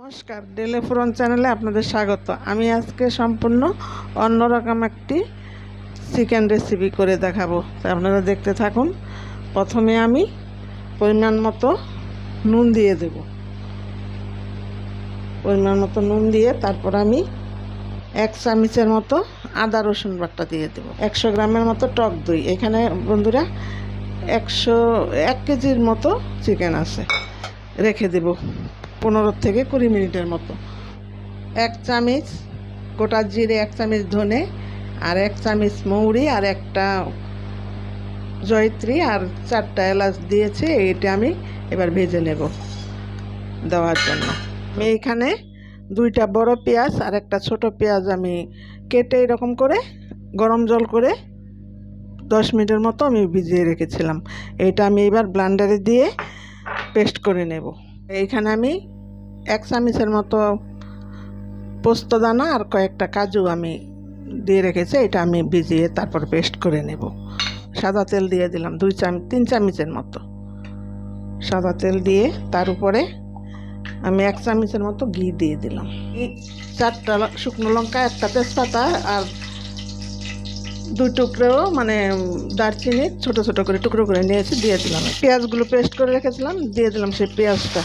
নমস্কার ডেলে ফোরন চ্যানেলে আপনাদের স্বাগত। আমি আজকে সম্পূর্ণ অন্যরকম একটি চিকেন রেসিপি করে দেখাবো। তাই আপনারা দেখতে থাকুন। প্রথমে আমি পরিমাণ মতো নুন দিয়ে দেব। পরিমাণ মতো নুন দিয়ে তারপর আমি এক চামিচের মতো আদা রসুন বাটা দিয়ে দেবো। একশো গ্রামের মতো টক দই। এখানে বন্ধুরা একশো, এক কেজির মতো চিকেন আছে। রেখে দেব। পনেরো থেকে কুড়ি মিনিটের মতো। এক চামচ গোটা জিরে, এক চামচ ধনে, আর এক চামচ মৌরি, আর একটা জয়ত্রী, আর চারটা এলাচ দিয়েছে এটা আমি এবার ভেজে নেব দেওয়ার জন্য। আমি এইখানে দুইটা বড় পেঁয়াজ আর একটা ছোট পেঁয়াজ আমি কেটে এরকম করে গরম জল করে দশ মিনিটের মতো আমি ভিজিয়ে রেখেছিলাম। এটা আমি এবার ব্লান্ডারে দিয়ে পেস্ট করে নেব। এইখানে আমি এক চামিচের মতো পোস্ত দানা আর কয়েকটা কাজু আমি দিয়ে রেখেছি, এটা আমি ভিজিয়ে তারপর পেস্ট করে নেব। সাদা তেল দিয়ে দিলাম দুই চাম, তিন চামচের মতো। সাদা তেল দিয়ে তার উপরে আমি এক চামচের মতো ঘি দিয়ে দিলাম। চারটা শুকনো লঙ্কা, একটা তেজপাতা আর দুই টুকরো মানে দারচিনি ছোট ছোট করে টুকরো করে নিয়েছি, দিয়ে দিলাম। পেঁয়াজগুলো পেস্ট করে রেখেছিলাম, দিয়ে দিলাম সেই পেঁয়াজটা।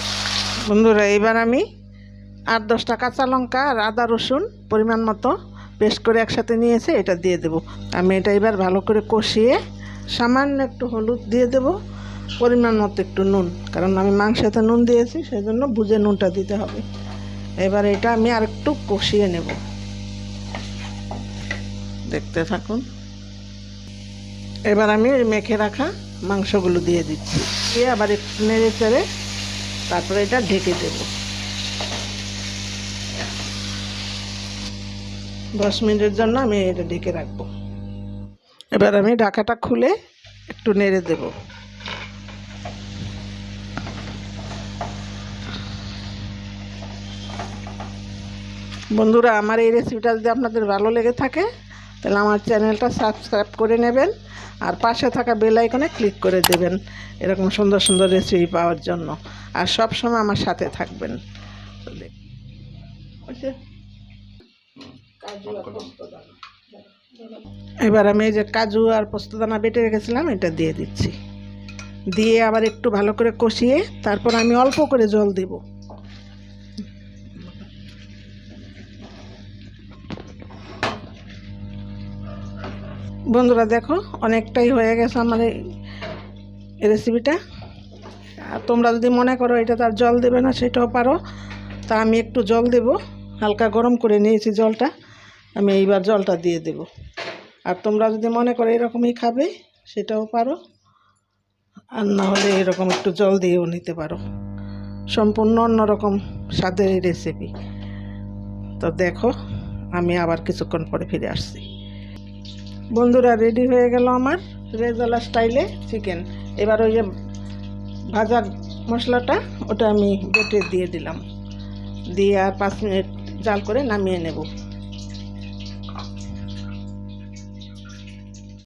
বন্ধুরা এবার আমি আট দশটা কাঁচা লঙ্কা আর আদা রসুন পরিমাণ মতো পেস্ট করে একসাথে নিয়েছে, এটা দিয়ে দেব। আমি এটা এবার ভালো করে কষিয়ে সামান্য একটু হলুদ দিয়ে দেব, পরিমাণ মতো একটু নুন, কারণ আমি মাংসতে নুন দিয়েছি সেই জন্য বুঝে নুনটা দিতে হবে। এবার এটা আমি আর একটু কষিয়ে নেব। দেখতে থাকুন। এবার আমি মেখে রাখা মাংসগুলো দিয়ে দিচ্ছি। দিয়ে আবার একটু নেড়ে চেড়ে তারপরে এটা ঢেকে দেব। দশ মিনিটের জন্য আমি এটা ঢেকে রাখব। এবার আমি ঢাকাটা খুলে একটু নেড়ে দেব। বন্ধুরা, আমার এই রেসিপিটা যদি আপনাদের ভালো লেগে থাকে তাহলে আমার চ্যানেলটা সাবস্ক্রাইব করে নেবেন আর পাশে থাকা বেল আইকনে ক্লিক করে দেবেন এরকম সুন্দর সুন্দর রেসিপি পাওয়ার জন্য। আর সব সময় আমার সাথে থাকবেন। এবার আমি এই যে কাজু আর পোস্তদানা বেটে রেখেছিলাম, এটা দিয়ে দিচ্ছি। দিয়ে আবার একটু ভালো করে কষিয়ে তারপর আমি অল্প করে জল দেব। বন্ধুরা দেখো, অনেকটাই হয়ে গেছে আমার এই রেসিপিটা আর তোমরা যদি মনে করো এটা তার জল দেবে না, সেটাও পারো। তা আমি একটু জল দেব, হালকা গরম করে নিয়েছি জলটা। আমি এইবার জলটা দিয়ে দেব। আর তোমরা যদি মনে করো এরকমই খাবে, সেটাও পারো। আর না হলে এরকম একটু জল দিয়েও নিতে পারো। সম্পূর্ণ অন্যরকম স্বাদের রেসিপি তো দেখো, আমি আবার কিছুক্ষণ পরে ফিরে আসছি। বন্ধুরা রেডি হয়ে গেল আমার রেজালা স্টাইলে চিকেন এবার ওই যে ভাজার মশলাটা, ওটা আমি বেটে দিয়ে দিলাম। দিয়ে আর পাঁচ মিনিট জাল করে নামিয়ে নেব।